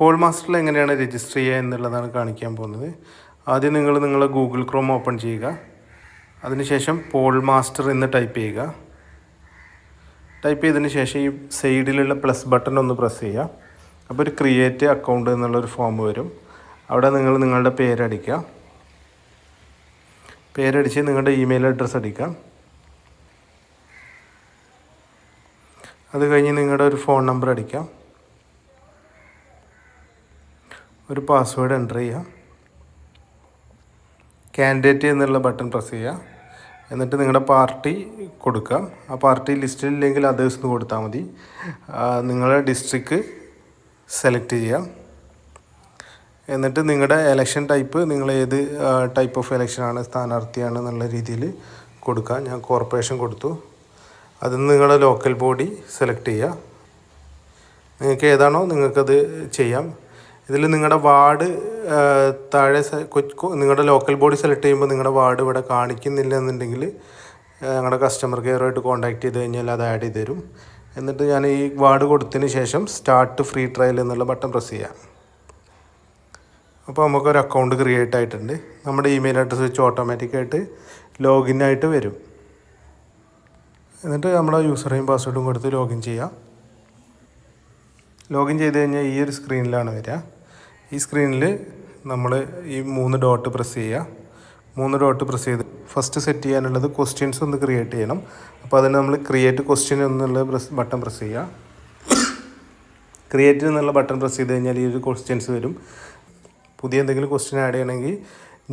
Paul മാസ്റ്ററിൽ എങ്ങനെയാണ് register ചെയ്യുക എന്നുള്ളതാണ് കാണിക്കാൻ പോകുന്നത്. ആദ്യം നിങ്ങൾ നിങ്ങളെ ഗൂഗിൾ ക്രോം ഓപ്പൺ ചെയ്യുക. അതിനുശേഷം പോൾ മാസ്റ്റർ എന്ന് ടൈപ്പ് ചെയ്യുക. ടൈപ്പ് ചെയ്തതിന് ശേഷം ഈ സൈഡിലുള്ള പ്ലസ് ബട്ടൺ ഒന്ന് പ്രസ് ചെയ്യുക. അപ്പോൾ ഒരു ക്രിയേറ്റ് അക്കൗണ്ട് എന്നുള്ളൊരു ഫോം വരും. അവിടെ നിങ്ങൾ നിങ്ങളുടെ പേരടിക്കുക പേരടിച്ച് നിങ്ങളുടെ ഇമെയിൽ അഡ്രസ്സ് അടിക്കുക. അത് കഴിഞ്ഞ് നിങ്ങളുടെ ഒരു ഫോൺ നമ്പർ അടിക്കാം ഒരു പാസ്വേഡ് എന്റർ ചെയ്യുക കാൻഡിഡേറ്റ് എന്നുള്ള ബട്ടൺ പ്രസ് ചെയ്യുക എന്നിട്ട് നിങ്ങളുടെ പാർട്ടി കൊടുക്കുക ആ പാർട്ടി ലിസ്റ്റിലില്ലെങ്കിൽ അതേഴ്സ് എന്ന് കൊടുത്താൽ മതി. നിങ്ങളുടെ ഡിസ്ട്രിക്ട് സെലക്ട് ചെയ്യുക എന്നിട്ട് നിങ്ങളുടെ എലക്ഷൻ ടൈപ്പ് നിങ്ങൾ ഏത് ടൈപ്പ് ഓഫ് എലക്ഷനാണ് സ്ഥാനാർത്ഥിയാണ് എന്നുള്ള രീതിയിൽ കൊടുക്കുക ഞാൻ കോർപ്പറേഷൻ കൊടുത്തു. അതിൽ നിന്ന് നിങ്ങളുടെ ലോക്കൽ ബോഡി സെലക്ട് ചെയ്യുക നിങ്ങൾക്ക് ഏതാണോ നിങ്ങൾക്കത് ചെയ്യാം. ഇതിൽ നിങ്ങളുടെ വാർഡ് താഴെ നിങ്ങളുടെ ലോക്കൽ ബോഡി സെലക്ട് ചെയ്യുമ്പോൾ നിങ്ങളുടെ വാർഡ് ഇവിടെ കാണിക്കുന്നില്ല എന്നുണ്ടെങ്കിൽ ഞങ്ങളുടെ കസ്റ്റമർ കെയറുമായിട്ട് കോൺടാക്ട് ചെയ്ത് കഴിഞ്ഞാൽ അത് ആഡ് ചെയ്ത് തരും. എന്നിട്ട് ഞാൻ ഈ വാർഡ് കൊടുത്തതിന് ശേഷം സ്റ്റാർട്ട് ഫ്രീ ട്രയൽ എന്നുള്ള ബട്ടൺ പ്രസ് ചെയ്യാം. അപ്പോൾ നമുക്കൊരു അക്കൗണ്ട് ക്രിയേറ്റ് ആയിട്ടുണ്ട്. നമ്മുടെ ഇമെയിൽ അഡ്രസ്സ് വെച്ച് ഓട്ടോമാറ്റിക്കായിട്ട് ലോഗിൻ ആയിട്ട് വരും. എന്നിട്ട് നമ്മുടെ യൂസർ നെയിം പാസ്വേഡും കൊടുത്ത് ലോഗിൻ ചെയ്യാം. ലോഗിൻ ചെയ്ത് കഴിഞ്ഞാൽ ഈ ഒരു സ്ക്രീനിലാണ് വരിക. ഈ സ്ക്രീനിൽ നമ്മൾ ഈ മൂന്ന് ഡോട്ട് പ്രസ് ചെയ്യുക. മൂന്ന് ഡോട്ട് പ്രസ് ചെയ്ത് ഫസ്റ്റ് സെറ്റ് ചെയ്യാനുള്ളത് ക്വസ്റ്റ്യൻസ് ഒന്ന് ക്രിയേറ്റ് ചെയ്യണം. അപ്പോൾ അതിന് നമ്മൾ ക്രിയേറ്റ് ക്വസ്റ്റ്യൻ എന്നുള്ള പ്രസ് ബട്ടൺ പ്രസ് ചെയ്യുക. ക്രിയേറ്റ് എന്നുള്ള ബട്ടൺ പ്രസ് ചെയ്ത് കഴിഞ്ഞാൽ ഈ ഒരു ക്വസ്റ്റ്യൻസ് വരും. പുതിയ എന്തെങ്കിലും ക്വസ്റ്റ്യൻ ആഡ് ചെയ്യണമെങ്കിൽ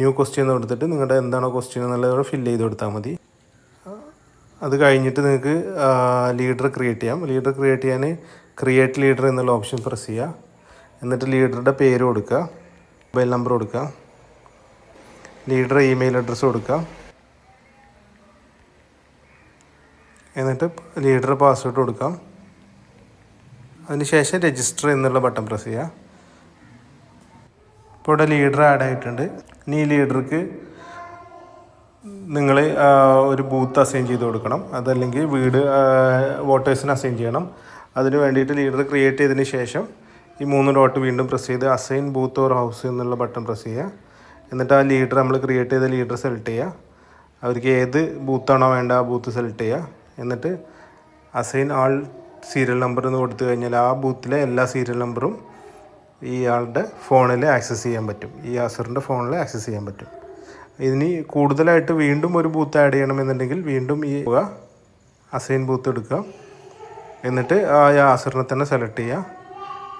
ന്യൂ ക്വസ്റ്റ്യൻ എന്ന് കൊടുത്തിട്ട് നിങ്ങളുടെ എന്താണോ ക്വസ്റ്റ്യൻ എന്നുള്ളത് ഫില്ല് ചെയ്ത് കൊടുത്താൽ മതി. അത് കഴിഞ്ഞിട്ട് നിങ്ങൾക്ക് ലീഡർ ക്രിയേറ്റ് ചെയ്യാം. ലീഡർ ക്രിയേറ്റ് ചെയ്യാൻ ക്രിയേറ്റ് ലീഡർ എന്നുള്ള ഓപ്ഷൻ പ്രസ് ചെയ്യുക. എന്നിട്ട് ലീഡറുടെ പേര് കൊടുക്കുക മൊബൈൽ നമ്പർ കൊടുക്കുക ലീഡർ ഇമെയിൽ അഡ്രസ്സ് കൊടുക്കുക. എന്നിട്ട് ലീഡർ പാസ്വേഡ് കൊടുക്കാം അതിനുശേഷം രജിസ്റ്റർ എന്നുള്ള ബട്ടൺ പ്രസ് ചെയ്യുക. ഇപ്പോൾ ഇവിടെ ലീഡർ ആഡ് ആയിട്ടുണ്ട്. ഇനി ഈ ലീഡർക്ക് നിങ്ങൾ ഒരു ബൂത്ത് അസൈൻ ചെയ്ത് കൊടുക്കണം. അതല്ലെങ്കിൽ വീട് വോട്ടേഴ്സിന് അസൈൻ ചെയ്യണം. അതിന് വേണ്ടിയിട്ട് ലീഡർ ക്രിയേറ്റ് ചെയ്തതിന് ശേഷം ഈ മൂന്ന് ഡോട്ട് വീണ്ടും പ്രസ് ചെയ്ത് അസൈൻ ബൂത്ത് ഓർ ഹൗസ് എന്നുള്ള ബട്ടൺ പ്രസ് ചെയ്യുക. എന്നിട്ട് ആ ലീഡർ നമ്മൾ ക്രിയേറ്റ് ചെയ്ത ലീഡർ സെലക്ട് ചെയ്യുക. അവർക്ക് ഏത് ബൂത്താണോ വേണ്ട ആ ബൂത്ത് സെലക്ട് ചെയ്യുക. എന്നിട്ട് അസൈൻ ആൾ സീരിയൽ നമ്പർ എന്ന് കൊടുത്തു കഴിഞ്ഞാൽ ആ ബൂത്തിലെ എല്ലാ സീരിയൽ നമ്പറും ഇയാളുടെ ഫോണിൽ ആക്സസ് ചെയ്യാൻ പറ്റും. ഈ അസറിന്റെ ഫോണിൽ ആക്സസ് ചെയ്യാൻ പറ്റും. ഇനി കൂടുതലായിട്ട് വീണ്ടും ഒരു ബൂത്ത് ആഡ് ചെയ്യണമെന്നുണ്ടെങ്കിൽ വീണ്ടും ഈ അസൈൻ ബൂത്ത് എടുക്കുക. എന്നിട്ട് ആ യാസറിനെ തന്നെ സെലക്ട് ചെയ്യുക.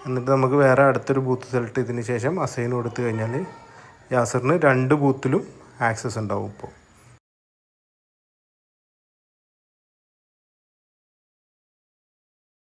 എന്നിട്ട് നമുക്ക് വേറെ അടുത്തൊരു ബൂത്ത് സെലക്ട് ചെയ്തതിന് ശേഷം അസൈൻ കൊടുത്തു കഴിഞ്ഞാൽ യാസറിന് രണ്ട് ബൂത്തിലും ആക്സസ് ഉണ്ടാവും ഇപ്പോൾ